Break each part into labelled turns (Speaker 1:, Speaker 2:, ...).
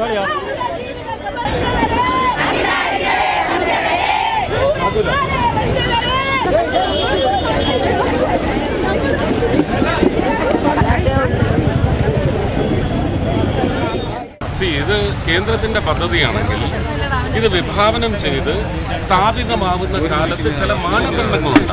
Speaker 1: C ഇത് കേന്ദ്രത്തിന്റെ പദ്ധതിയാണെങ്കിൽ ഇത് വിഭാവനം ചെയ്ത് സ്ഥാപിതമാവുന്ന കാലത്ത് ചില മാനദണ്ഡങ്ങളുണ്ട്.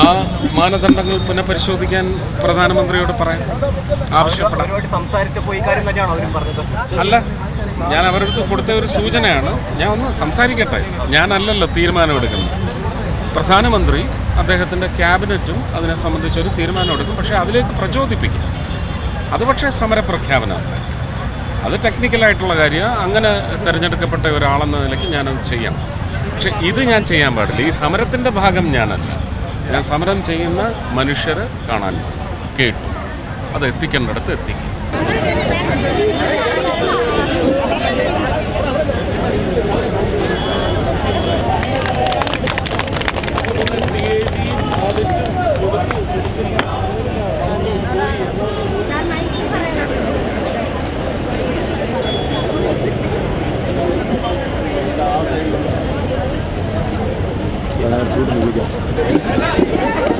Speaker 1: ആ മാനദണ്ഡങ്ങൾ പുനഃപരിശോധിക്കാൻ പ്രധാനമന്ത്രിയോട് പറയാം. ആവശ്യപ്പെടാം. അല്ല ഞാൻ അവരടുത്ത് കൊടുത്ത ഒരു സൂചനയാണ്. ഞാൻ ഒന്ന് സംസാരിക്കട്ടെ? ഞാനല്ലല്ലോ തീരുമാനമെടുക്കുന്നത്. പ്രധാനമന്ത്രി അദ്ദേഹത്തിന്റെ ക്യാബിനറ്റും അതിനെ സംബന്ധിച്ചൊരു തീരുമാനമെടുക്കും. പക്ഷേ അതിലേക്ക് പ്രചോദിപ്പിക്കും. അത് പക്ഷേ സമരപ്രഖ്യാപനമല്ല. അത് ടെക്നിക്കലായിട്ടുള്ള കാര്യം. അങ്ങനെ തിരഞ്ഞെടുക്കപ്പെട്ട ഒരാളെന്ന നിലയ്ക്ക് ഞാനത് ചെയ്യാം. പക്ഷെ ഇത് ഞാൻ ചെയ്യാൻ പാടില്ല. ഈ സമരത്തിന്റെ ഭാഗം ഞാനല്ല. ഞാൻ സമരം ചെയ്യുന്ന മനുഷ്യരെ കാണാൻ കേട്ടു. അത് എത്തിക്കേണ്ടടുത്ത് എത്തിക്കും. But I have to do it again.